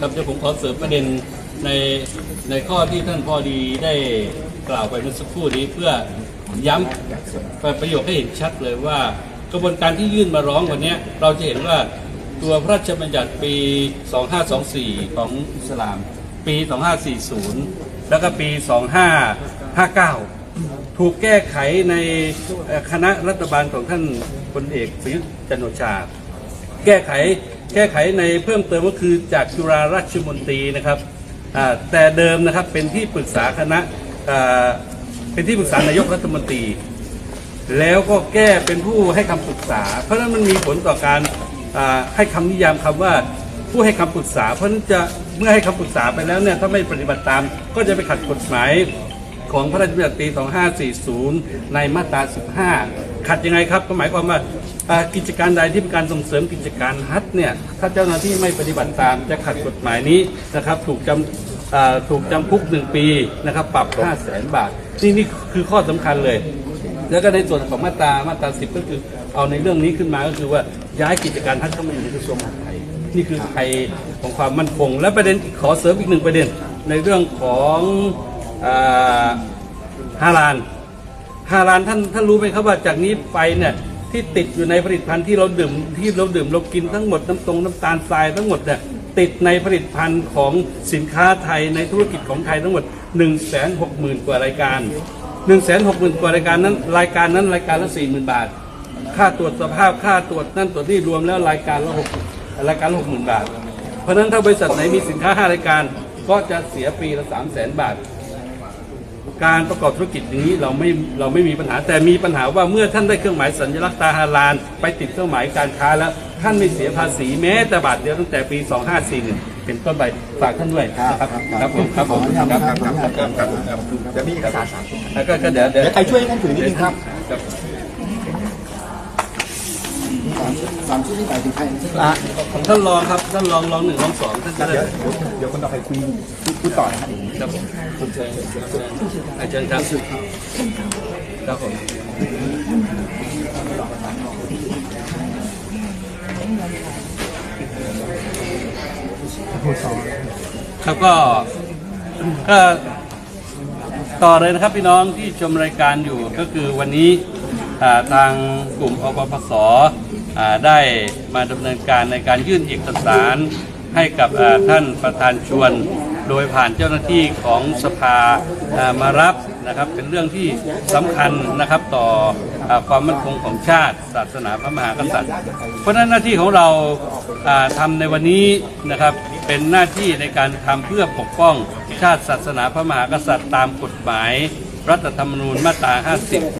ครับเดี๋ยวผมขอเสริมประเด็นในในข้อที่ท่านพอดีได้กล่าวไปเมื่อสักครู่นี้เพื่อย้ำประโยคให้เห็นชัดเลยว่า กระบวนการที่ยื่นมาร้องวันนี้เราจะเห็นว่าตัวพระราชบัญญัติปี 2524 ของอิสลาม ปี 2540 แล้วก็ปี 2559 ถูกแก้ไขในคณะรัฐบาลของท่านพลเอกประยุทธ์จันโอชา แก้ไข แก้ไขในเพิ่มเติมก็คือจากจุฬาราชมนตรีนะครับแต่เดิมนะครับเป็นที่ปรึกษาคณะเป็นที่ปรึกษานายกรัฐมนตรี แล้วก็แก้เป็นผู้ให้คำปรึกษา เพราะฉะนั้นมันมีผลต่อการให้คำนิยามคำว่าผู้ให้คำปรึกษา เพราะฉะนั้นจะเมื่อให้คำปรึกษาไปแล้วเนี่ยถ้าไม่ปฏิบัติตามก็จะไปขัดกฎหมายของพระราชบัญญัติปี 2540 ในมาตรา 15 ขัดยังไงครับ ก็หมายความว่ากิจการใดที่เป็นการส่งเสริมกิจการฮัทเนี่ยถ้าเจ้าหน้าที่ไม่ปฏิบัติตามจะขัดกฎหมายนี้นะครับถูกจำถูกจำคุกหนึ่งปีนะครับปรับ 5 0 0แสนบาท นี่นี่คือข้อสำคัญเลย แล้วก็ในส่วนของมาตรามาตราสิบก็คือเอาในเรื่องนี้ขึ้นมาก็คือว่าย้ายกิจการทัศน์เข้ามาอยู่ในกระทรวงมหาดไทยนี่คือไทยของความมั่นคง และประเด็นขอเสริมอีกหนึ่งประเด็นในเรื่องของอาฮาลาน ฮาลานท่านท่านรู้ไหมครับว่าจากนี้ไปเนี่ยที่ติดอยู่ในผลิตภัณฑ์ที่เราดื่มที่เราดื่มเรากินทั้งหมดน้ำตรงน้ำตาลทรายทั้งหมดเนี่ยติดในผลิตภัณฑ์ของสินค้าไทยในธุรกิจของไทยทั้งหมด 1 6 0 0 0 0 กว่ารายการหนึ่งแสนหกหมื่นกว่ารายการนั้น รายการนั้นรายการละสี่หมื่นบาท ค่าตรวจสภาพค่าตรวจนั่นตรวจนี่รวมแล้วรายการละหกรายการหกหมื่นบาท เพราะนั้นถ้าบริษัทไหนมีสินค้าห้ารายการก็จะเสียปีละสามแสนบาท การประกอบธุรกิจอย่างนี้เราไม่เราไม่มีปัญหา แต่มีปัญหาว่าเมื่อท่านได้เครื่องหมายสัญลักษณ์ตาฮาลานไปติดเครื่องหมายการค้าแล้วท่านไม่เสียภาษีแม้แต่บาทเดียวตั้งแต่ปี 2541 เป็นต้นไปฝากท่านด้วยนะครับครับผมครับผมครับครับครับครับครับครับจะมีเอกสารสามตัวแล้วก็เดี๋ยวเดี๋ยวเดี๋ยวใครช่วยท่านถือนิดนึงครับ ครับสามสามชื่อที่หมายถึงใครอะของท่านรองครับท่านรองรองหนึ่งรองสองท่านจะได้เดี๋ยวเดี๋ยวเดี๋ยวคนต่อไปคุยพูดพูดต่อนะครับครับผมคุณเชิญเชิญเชิญอาจารย์ครับครับผมครับก็ก็ต่อเลยนะครับพี่น้องที่ชมรายการอยู่ก็คือวันนี้อ่า ทางกลุ่มอปปสได้มาดำเนินการในการยื่นเอกสารให้กับท่านประธานชวน โดยผ่านเจ้าหน้าที่ของสภาามารับนะครับเป็นเรื่องที่สำคัญนะครับต่ออความมั่นคงของชาติ ศาสนาพระมหากษัตริย์ เพราะฉะนั้นหน้าที่ของเราาทำาในวันนี้นะครับเป็นหน้าที่ในการทำเพื่อปกป้องชาติศาสนาพระมหากษัตริย์ ตามกฎหมาย รัฐธรรมนูญมาตรา 50